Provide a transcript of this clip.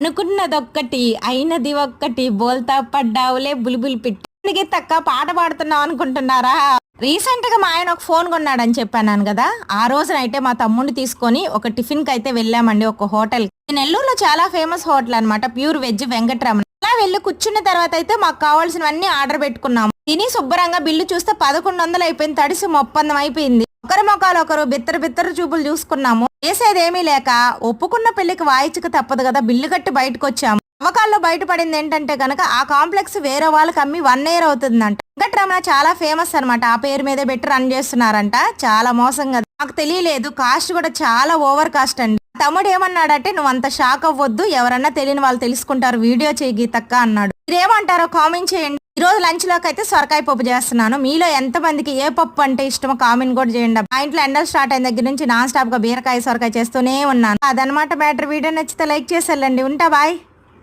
అనుకున్నదొక్కటి అయినది ఒక్కటి బోల్తా పడ్డావులే బులిబులి పిట్టి. తక్క పాట పాడుతున్నావు అనుకుంటున్నారా? రీసెంట్గా మా ఆయన ఒక ఫోన్ కొన్నాడని చెప్పాను కదా ఆ రోజున అయితే మా తమ్ముడిని తీసుకొని ఒక టిఫిన్కి అయితే వెళ్ళామండి ఒక హోటల్ నెల్లూరులో చాలా ఫేమస్ హోటల్ అన్నమాట ప్యూర్ వెజ్ వెంకటరమణ. అలా వెళ్ళి కూర్చున్న తర్వాత అయితే మాకు కావాల్సినవన్నీ ఆర్డర్ పెట్టుకున్నాము. తిని శుభ్రంగా బిల్లు చూస్తే పదకొండు వందలు అయిపోయింది తడిసి ఒప్పందం అయిపోయింది. ఒకరి మొక్కలు ఒకరు బిత్తర బిత్తర చూపులు చూసుకున్నాము. చేసేదేమీ లేక ఒప్పుకున్న పెళ్ళికి వాయిచక తప్పదు కదా బిల్లు కట్టి బయటకు వచ్చాము అవకాల్లో బయటపడింది ఏంటంటే గనక ఆ కాంప్లెక్స్ వేరే వాళ్ళకి అమ్మి వన్ ఇయర్ అవుతుందంట. వెంకటరమణ చాలా ఫేమస్ అన్నమాట ఆ పేరు మీదే పెట్టి రన్ చేస్తున్నారంట. చాలా మోసం కదా. నాకు తెలియలేదు కాస్ట్ కూడా చాలా ఓవర్ కాస్ట్ అండి. తమ్ముడు ఏమన్నాడంటే నువ్వు అంత షాక్ అవ్వద్దు ఎవరన్నా తెలియని వాళ్ళు తెలుసుకుంటారు వీడియో చేయి గీతక్క అన్నాడు. మీరేమంటారో కామెంట్ చేయండి. ఈరోజు లంచ్లోకి లంచ్లోకి అయితే సొరకాయ పప్పు చేస్తున్నాను. మీలో ఎంతమందికి ఏ పప్పు అంటే ఇష్టమో కామెంట్ కూడా చేయండి. మా ఇంట్లో ఎండలు స్టార్ట్ అయిన దగ్గర నుంచి నాన్ స్టాప్గా బీరకాయ సొరకాయ చేస్తూనే ఉన్నాను. అదనమాట బ్యాటరీ వీడియో నచ్చితే లైక్ చేసేళ్ళండి ఉంటా బాయ్.